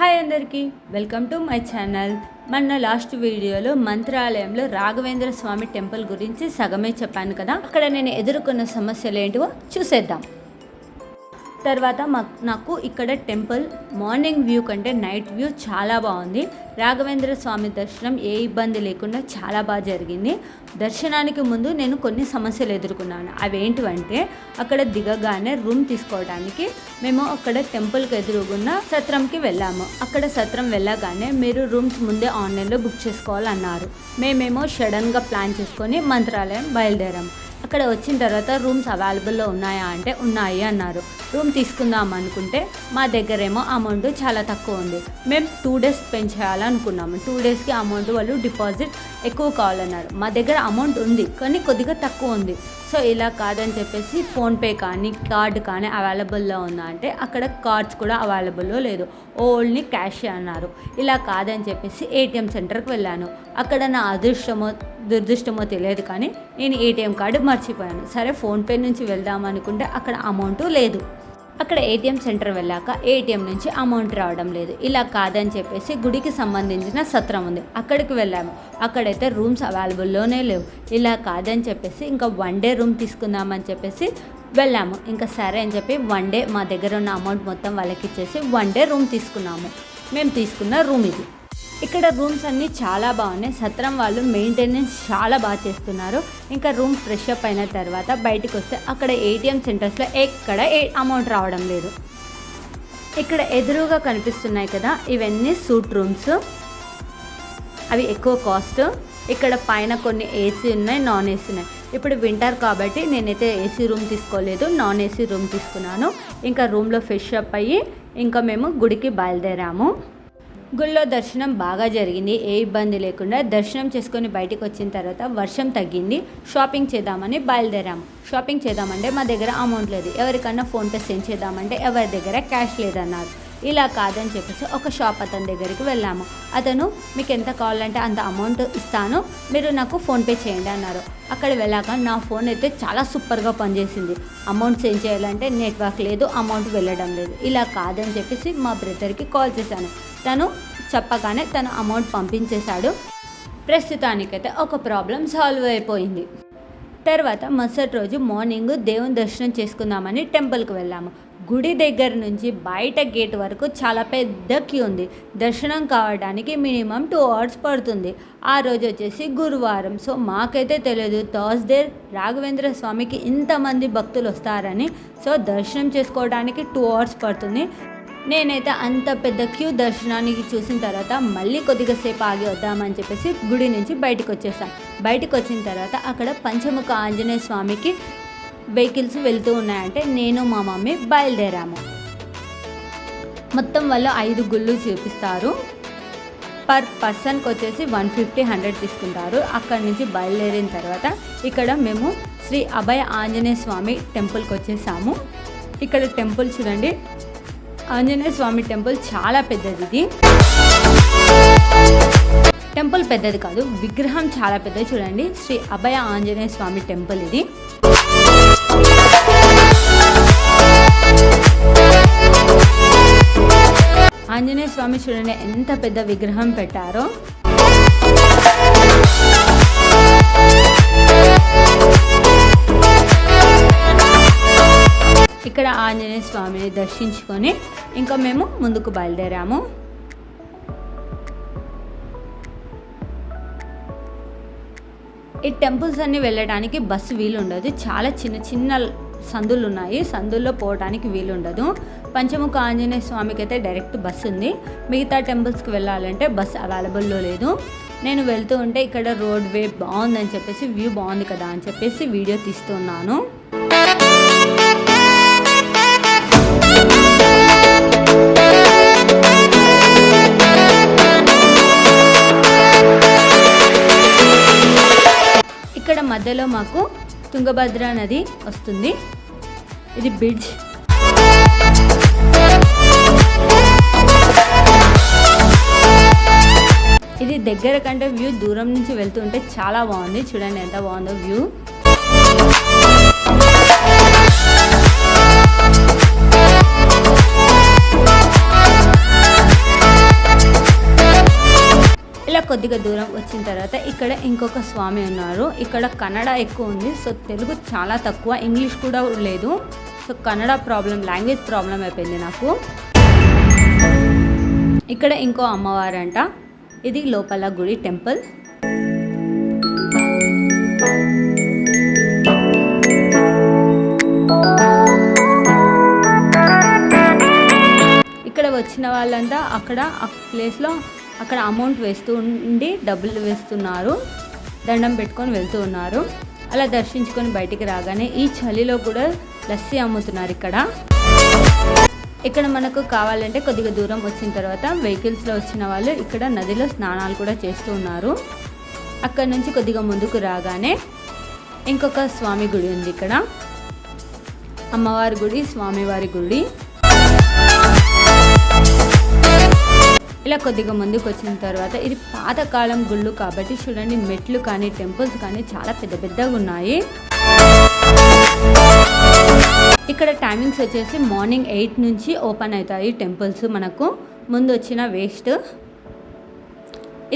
Hi అందరికీ welcome to my channel. మన last వీడియోలో మంత్రాలయంలో రాఘవేంద్ర స్వామి టెంపుల్ గురించి సగమే చెప్పాను కదా అక్కడ నేను ఎదుర్కొన్న సమస్యలు ఏంటివో చూసేద్దాం. తర్వాత మాకు నాకు ఇక్కడ టెంపుల్ మార్నింగ్ వ్యూ కంటే నైట్ వ్యూ చాలా బాగుంది. రాఘవేంద్ర స్వామి దర్శనం ఏ ఇబ్బంది లేకుండా చాలా బాగా జరిగింది. దర్శనానికి ముందు నేను కొన్ని సమస్యలు ఎదుర్కొన్నాను. అవి ఏంటివంటే అక్కడ దిగగానే రూమ్ తీసుకోవడానికి మేము అక్కడ టెంపుల్కి ఎదురుగున్న సత్రంకి వెళ్ళాము. అక్కడ సత్రం వెళ్ళగానే మీరు రూమ్స్ ముందే ఆన్లైన్లో బుక్ చేసుకోవాలన్నారు. మేమేమో సడన్గా ప్లాన్ చేసుకొని మంత్రాలయం బయలుదేరాము. అక్కడ వచ్చిన తర్వాత రూమ్స్ అవైలబుల్లో ఉన్నాయా అంటే ఉన్నాయి అన్నారు. రూమ్ తీసుకుందాం అనుకుంటే మా దగ్గరేమో అమౌంట్ చాలా తక్కువ ఉంది. మేము టూ డేస్ స్పెండ్ చేయాలనుకున్నాము. టూ డేస్కి అమౌంట్ వాళ్ళు డిపాజిట్ ఎక్కువ కావాలన్నారు. మా దగ్గర అమౌంట్ ఉంది కానీ కొద్దిగా తక్కువ ఉంది. సో ఇలా కాదని చెప్పేసి ఫోన్పే కానీ కార్డ్ కానీ అవైలబుల్లో ఉందా అంటే అక్కడ కార్డ్స్ కూడా అవైలబుల్లో లేదు. ఓల్డ్ని క్యాష్ అన్నారు. ఇలా కాదని చెప్పేసి ఏటీఎం సెంటర్కి వెళ్ళాను. అక్కడ నా అదృష్టమో దురదృష్టమో తెలియదు కానీ నేను ఏటీఎం కార్డు మర్చిపోయాను. సరే ఫోన్పే నుంచి వెళ్దాం అనుకుంటే అక్కడ అమౌంట్ లేదు. అక్కడ ఏటీఎం సెంటర్ వెళ్ళాక ఏటీఎం నుంచి అమౌంట్ రావడం లేదు. ఇలా కాదని చెప్పేసి గుడికి సంబంధించిన సత్రం ఉంది. అక్కడికి వెళ్ళాము. అక్కడైతే రూమ్స్ అవైలబుల్లోనే లేవు. ఇలా కాదని చెప్పేసి ఇంకా వన్ డే రూమ్ తీసుకుందామని చెప్పేసి వెళ్ళాము. ఇంకా సరే అని చెప్పి వన్ డే మా దగ్గర ఉన్న అమౌంట్ మొత్తం వాళ్ళకి ఇచ్చేసి వన్ డే రూమ్ తీసుకున్నాము. మేము తీసుకున్న రూమ్ ఇది. ఇక్కడ రూమ్స్ అన్నీ చాలా బాగున్నాయి. సత్రం వాళ్ళు మెయింటెనెన్స్ చాలా బాగా చేస్తున్నారు. ఇంకా రూమ్ ఫ్రెష్ అప్ అయిన తర్వాత బయటకు వస్తే అక్కడ ఏటీఎం సెంటర్స్లో ఎక్కడ ఏ అమౌంట్ రావడం లేదు. ఇక్కడ ఎదురుగా కనిపిస్తున్నాయి కదా ఇవన్నీ సూట్ రూమ్స్ అవి ఎక్కువ కాస్ట్ ఇక్కడ పైన కొన్ని ఏసీ ఉన్నాయి నాన్ ఏసీ ఉన్నాయి. ఇప్పుడు వింటర్ కాబట్టి నేనైతే ఏసీ రూమ్ తీసుకోలేదు నాన్ ఏసీ రూమ్ తీసుకున్నాను. ఇంకా రూమ్లో ఫ్రెష్ అప్ అయ్యి ఇంకా మేము గుడికి బయలుదేరాము. గుళ్ళో దర్శనం బాగా జరిగింది. ఏ ఇబ్బంది లేకుండా దర్శనం చేసుకొని బయటికి వచ్చిన తర్వాత వర్షం తగ్గింది. షాపింగ్ చేద్దామని బయలుదేరాము. షాపింగ్ చేద్దామంటే మా దగ్గర అమౌంట్ లేదు. ఎవరికన్నా ఫోన్పే సెండ్ చేద్దామంటే ఎవరి దగ్గర క్యాష్ లేదన్నారు. ఇలా కాదని చెప్పేసి ఒక షాప్ అతని దగ్గరికి వెళ్ళాము. అతను మీకు ఎంత కావాలంటే అంత అమౌంట్ ఇస్తాను మీరు నాకు ఫోన్పే చేయండి అన్నారు. అక్కడ వెళ్ళాక నా ఫోన్ అయితే చాలా సూపర్గా పనిచేసింది. అమౌంట్ సెండ్ చేయాలంటే నెట్వర్క్ లేదు అమౌంట్ వెళ్ళడం లేదు. ఇలా కాదని చెప్పేసి మా బ్రదర్కి కాల్ చేశాను. తను చెప్పగానే తను అమౌంట్ పంపించేశాడు. ప్రస్తుతానికైతే ఒక ప్రాబ్లం సాల్వ్ అయిపోయింది. తర్వాత మరుసటి రోజు మార్నింగ్ దేవుని దర్శనం చేసుకుందామని టెంపుల్కి వెళ్ళాము. గుడి దగ్గర నుంచి బయట గేట్ వరకు చాలా పెద్ద క్యూ ఉంది. దర్శనం కావడానికి మినిమం టూ అవర్స్ పడుతుంది. ఆ రోజు వచ్చేసి గురువారం. సో మాకైతే తెలియదు థర్స్డే రాఘవేంద్ర స్వామికి ఇంతమంది భక్తులు వస్తారని. సో దర్శనం చేసుకోవడానికి టూ అవర్స్ పడుతుంది. నేనైతే అంత పెద్ద క్యూ దర్శనానికి చూసిన తర్వాత మళ్ళీ కొద్దిగా సేపు ఆగి వద్దామని చెప్పేసి గుడి నుంచి బయటకు వచ్చేసాను బయటకు వచ్చిన తర్వాత అక్కడ పంచముఖ ఆంజనేయ స్వామికి వెహికల్స్ వెళ్తూ ఉన్నాయంటే నేను మా మమ్మీ బయలుదేరాము. మొత్తం వాళ్ళు ఐదు గుళ్ళు చూపిస్తారు. పర్ పర్సన్కి వచ్చేసి వన్ ఫిఫ్టీ హండ్రెడ్ తీసుకుంటారు. అక్కడి నుంచి బయలుదేరిన తర్వాత ఇక్కడ మేము శ్రీ అభయ ఆంజనేయ స్వామి టెంపుల్కి వచ్చేసాము. ఇక్కడ టెంపుల్ చూడండి. ఆంజనేయ స్వామి టెంపుల్ చాలా పెద్దది ఇది. టెంపుల్ పెద్దది కాదు విగ్రహం చాలా పెద్దది చూడండి. శ్రీ అభయ ఆంజనేయ స్వామి టెంపుల్ ఇది. ఆంజనేయ స్వామి చూడండి ఎంత పెద్ద విగ్రహం పెట్టారో. ఇక్కడ ఆంజనేయ స్వామిని దర్శించుకొని ఇంకా మేము ముందుకు బయలుదేరాము. ఈ టెంపుల్స్ అన్ని వెళ్ళడానికి బస్సు వీలు ఉండదు చాలా చిన్న చిన్న సందులు ఉన్నాయి. సందుల్లో పోవడానికి వీలు ఉండదు పంచముఖ ఆంజనేయ స్వామికి అయితే డైరెక్ట్ బస్సు ఉంది. మిగతా టెంపుల్స్కి వెళ్ళాలంటే బస్సు అవైలబుల్లో లేదు. నేను వెళ్తూ ఉంటే ఇక్కడ రోడ్ వే బాగుందని చెప్పేసి వ్యూ బాగుంది కదా అని చెప్పేసి వీడియో తీస్తున్నాను. మధ్యలో మాకు తుంగభద్ర నది వస్తుంది. ఇది బ్రిడ్జ్ ఇది దగ్గర కంటే వ్యూ దూరం నుంచి వెళ్తుంటే చాలా బాగుంది. చూడండి ఎంత బాగుందో వ్యూ కొద్దిగా దూరం వచ్చిన తర్వాత ఇక్కడ ఇంకొక స్వామి ఉన్నారు. ఇక్కడ కన్నడ ఎక్కువ ఉంది. సో తెలుగు చాలా తక్కువ. ఇంగ్లీష్ కూడా లేదు. So Kannada problem language problem అయిపోయింది నాకు. ఇక్కడ ఇంకో అమ్మవారంట. ఇది లోపల గుడి టెంపుల్. ఇక్కడ వచ్చిన వాళ్ళంతా అక్కడ ఆ ప్లేస్లో అక్కడ అమౌంట్ వేస్తూ ఉండి డబ్బులు వేస్తున్నారు. దండం పెట్టుకొని వెళ్తూ ఉన్నారు. అలా దర్శించుకొని బయటికి రాగానే ఈ చలిలో కూడా లస్సీ అమ్ముతున్నారు ఇక్కడ. ఇక్కడ మనకు కావాలంటే కొద్దిగా దూరం వచ్చిన తర్వాత వెహికల్స్లో వచ్చిన వాళ్ళు ఇక్కడ నదిలో స్నానాలు కూడా చేస్తూ ఉన్నారు. అక్కడ నుంచి కొద్దిగా ముందుకు రాగానే ఇంకొక స్వామి గుడి ఉంది ఇక్కడ. అమ్మవారి గుడి స్వామివారి గుడి. ఇలా కొద్దిగా ముందుకు వచ్చిన తర్వాత ఇది పాతకాలం గుళ్ళు కాబట్టి చూడండి మెట్లు కానీ టెంపుల్స్ కానీ చాలా పెద్ద పెద్దగా ఉన్నాయి. ఇక్కడ టైమింగ్స్ వచ్చేసి మార్నింగ్ ఎయిట్ నుంచి ఓపెన్ అవుతాయి టెంపుల్స్ మనకు. ముందు వచ్చిన వేస్ట్.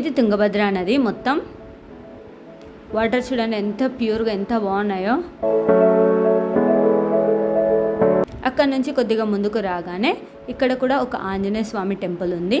ఇది తుంగభద్ర నది మొత్తం. వాటర్ చూడండి ఎంత ప్యూర్గా ఎంత బాగున్నాయో. అక్కడ నుంచి కొద్దిగా ముందుకు రాగానే ఇక్కడ కూడా ఒక ఆంజనేయ స్వామి టెంపుల్ ఉంది.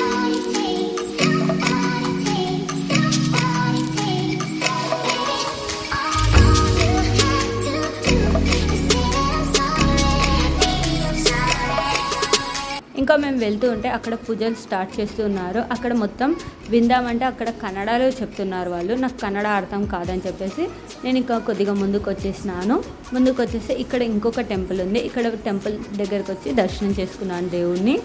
ఇంకా మేము వెళ్తూ ఉంటే అక్కడ పూజలు స్టార్ట్ చేస్తూ ఉన్నారు అక్కడ మొత్తం విందామంటే అక్కడ కన్నడలో చెప్తున్నారు వాళ్ళు. నాకు కన్నడ అర్థం కాదని చెప్పేసి నేను ఇంకా కొద్దిగా ముందుకు వచ్చేసినాను. ముందుకు వచ్చేసి ఇక్కడ ఇంకొక టెంపుల్ ఉంది. ఇక్కడ టెంపుల్ దగ్గరకు వచ్చి దర్శనం చేసుకున్నాను దేవుణ్ణి.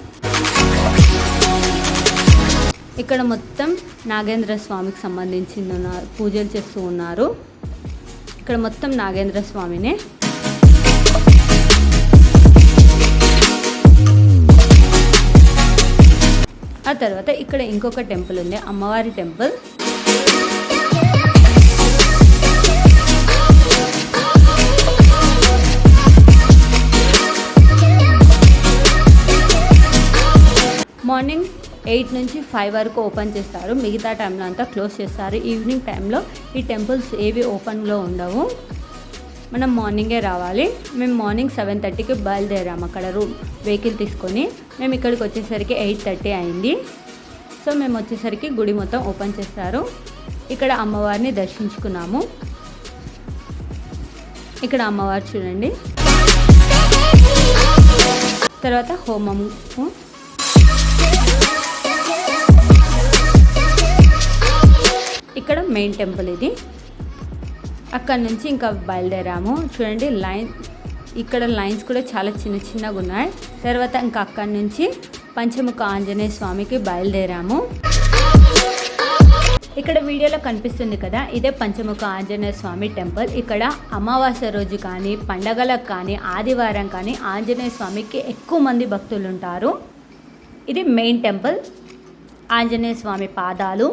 ఇక్కడ మొత్తం నాగేంద్ర స్వామికి సంబంధించిన ఉన్నారు పూజలు చేస్తూ ఉన్నారు. ఇక్కడ మొత్తం నాగేంద్ర స్వామినే. తర్వాత ఇక్కడ ఇంకొక టెంపుల్ ఉంది అమ్మవారి టెంపుల్. మార్నింగ్ ఎయిట్ నుంచి ఫైవ్ వరకు ఓపెన్ చేస్తారు. మిగతా టైంలో అంతా క్లోజ్ చేస్తారు. ఈవినింగ్ టైంలో ఈ టెంపుల్స్ ఏవి ఓపెన్లో ఉండవు. మనం మార్నింగే రావాలి. మేము మార్నింగ్ సెవెన్ థర్టీకి బయలుదేరాము అక్కడ రూమ్ వెహికల్ తీసుకొని. మేము ఇక్కడికి వచ్చేసరికి ఎయిట్ థర్టీ అయింది. సో మేము వచ్చేసరికి గుడి మొత్తం ఓపెన్ చేస్తారు ఇక్కడ అమ్మవారిని దర్శించుకున్నాము. ఇక్కడ అమ్మవారు చూడండి. తర్వాత హోమము. ఇక్కడ మెయిన్ టెంపుల్ ఇది. అక్కడ నుంచి ఇంకా బయలుదేరాము. చూడండి లైన్ ఇక్కడ లైన్స్ కూడా చాలా చిన్న చిన్నగా ఉన్నాయి. తర్వాత ఇంకా అక్కడి నుంచి పంచముఖ ఆంజనేయ స్వామికి బయలుదేరాము. ఇక్కడ వీడియోలో కనిపిస్తుంది కదా ఇదే పంచముఖ ఆంజనేయ స్వామి టెంపుల్. ఇక్కడ అమావాస్య రోజు కానీ పండగలకు కానీ ఆదివారం కానీ ఆంజనేయ స్వామికి ఎక్కువ మంది భక్తులు ఉంటారు. ఇది మెయిన్ టెంపుల్ ఆంజనేయ స్వామి పాదాలు.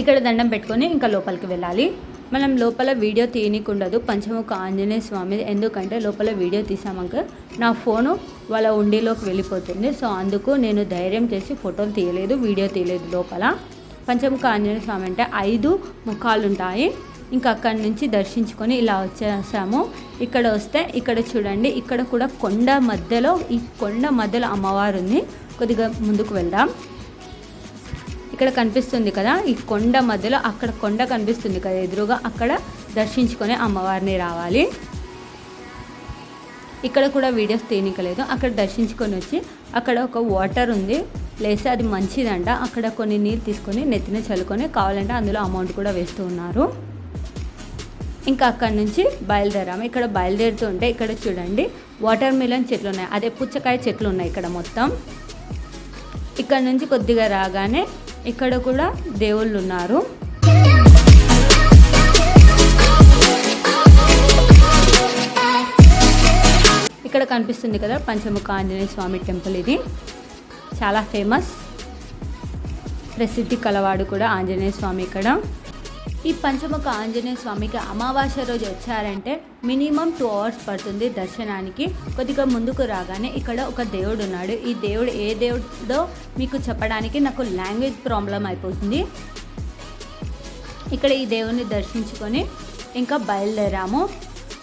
ఇక్కడ దండం పెట్టుకొని ఇంకా లోపలికి వెళ్ళాలి. మనం లోపల వీడియో తీయనీకుండదు. పంచముఖ ఆంజనేయ స్వామి ఎందుకంటే లోపల వీడియో తీసామక నా ఫోను వాళ్ళ ఉండిలోకి వెళ్ళిపోతుంది. సో అందుకు నేను ధైర్యం చేసి ఫోటోలు తీయలేదు వీడియో తీయలేదు లోపల. పంచముఖ ఆంజనేయ స్వామి అంటే ఐదు ముఖాలు ఉంటాయి ఇంకా అక్కడి నుంచి దర్శించుకొని ఇలా వచ్చేసాము. ఇక్కడ వస్తే ఇక్కడ చూడండి ఇక్కడ కూడా కొండ మధ్యలో ఈ కొండ మధ్యలో అమ్మవారు ఉంది కొద్దిగా ముందుకు వెళ్దాం. ఇక్కడ కనిపిస్తుంది కదా ఈ కొండ మధ్యలో అక్కడ కొండ కనిపిస్తుంది కదా ఎదురుగా అక్కడ దర్శించుకొని అమ్మవారిని రావాలి. ఇక్కడ కూడా వీడియోస్ తీయనికలేదు అక్కడ దర్శించుకొని వచ్చి అక్కడ ఒక వాటర్ ఉంది ప్లేస్ అది మంచిదంట. అక్కడ కొన్ని నీళ్ళు తీసుకొని నెత్తిన చల్లుకొని కావాలంటే అందులో అమౌంట్ కూడా వేస్తూ ఉన్నారు. ఇంకా అక్కడి నుంచి బయలుదేరాము. ఇక్కడ బయలుదేరుతూ ఉంటే ఇక్కడ చూడండి వాటర్ మిలన్ చెట్లు ఉన్నాయి. అదే పుచ్చకాయ చెట్లు ఉన్నాయి ఇక్కడ మొత్తం. ఇక్కడ నుంచి కొద్దిగా రాగానే ఇక్కడ కూడా దేవుళ్ళు ఉన్నారు ఇక్కడ కనిపిస్తుంది కదా పంచముఖ ఆంజనేయ స్వామి టెంపుల్ ఇది. చాలా ఫేమస్. ప్రసిద్ధి కలవాడు కూడా ఆంజనేయ స్వామి ఇక్కడ. ఈ పంచముఖ ఆంజనేయ స్వామికి అమావాస్య రోజు వచ్చారంటే మినిమం టూ అవర్స్ పడుతుంది దర్శనానికి. కొద్దిగా ముందుకు రాగానే ఇక్కడ ఒక దేవుడు ఉన్నాడు. ఈ దేవుడు ఏ దేవుడో మీకు చెప్పడానికి నాకు లాంగ్వేజ్ ప్రాబ్లం అయిపోతుంది. ఇక్కడ ఈ దేవుని దర్శించుకొని ఇంకా బయలుదేరాము.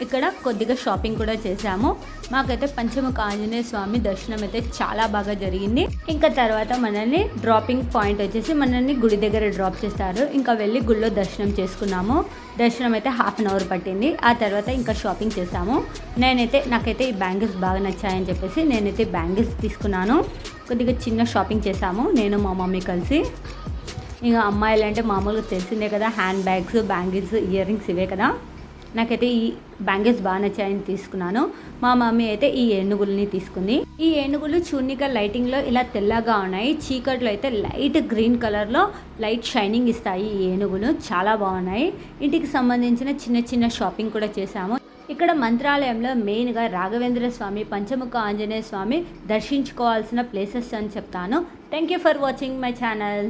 ఇక్కడ కొద్దిగా షాపింగ్ కూడా చేసాము మాకైతే పంచముఖ ఆంజనేయ స్వామి దర్శనం అయితే చాలా బాగా జరిగింది. ఇంకా తర్వాత మనల్ని డ్రాపింగ్ పాయింట్ వచ్చేసి మనల్ని గుడి దగ్గర డ్రాప్ చేస్తారు. ఇంకా వెళ్ళి గుడిలో దర్శనం చేసుకున్నాము. దర్శనం అయితే హాఫ్ అన్ అవర్ పట్టింది. ఆ తర్వాత ఇంకా షాపింగ్ చేసాము నేనైతే నాకైతే ఈ బ్యాంగిల్స్ బాగా నచ్చాయని చెప్పేసి నేనైతే బ్యాంగిల్స్ తీసుకున్నాను. కొద్దిగా చిన్న షాపింగ్ చేసాము నేను మా మమ్మీ కలిసి. ఇంకా అమ్మాయిలు అంటే మామూలుగా తెలిసిందే కదా handbags bangles earrings ఇవే కదా. నాకైతే ఈ బ్యాంగిల్స్ బాగా నచ్చాయని తీసుకున్నాను. మా మమ్మీ అయితే ఈ ఏనుగుల్ని తీసుకుంది. ఈ ఏనుగులు చూర్నిక లైటింగ్లో ఇలా తెల్లగా ఉన్నాయి. చీకట్లో అయితే లైట్ గ్రీన్ కలర్లో లైట్ షైనింగ్ ఇస్తాయి ఈ ఏనుగులు. చాలా బాగున్నాయి. ఇంటికి సంబంధించిన చిన్న చిన్న షాపింగ్ కూడా చేశాము. ఇక్కడ మంత్రాలయంలో మెయిన్గా రాఘవేంద్ర స్వామి పంచముఖ ఆంజనేయ స్వామి దర్శించుకోవాల్సిన ప్లేసెస్ అని చెప్తాను. Thank you for watching my channel.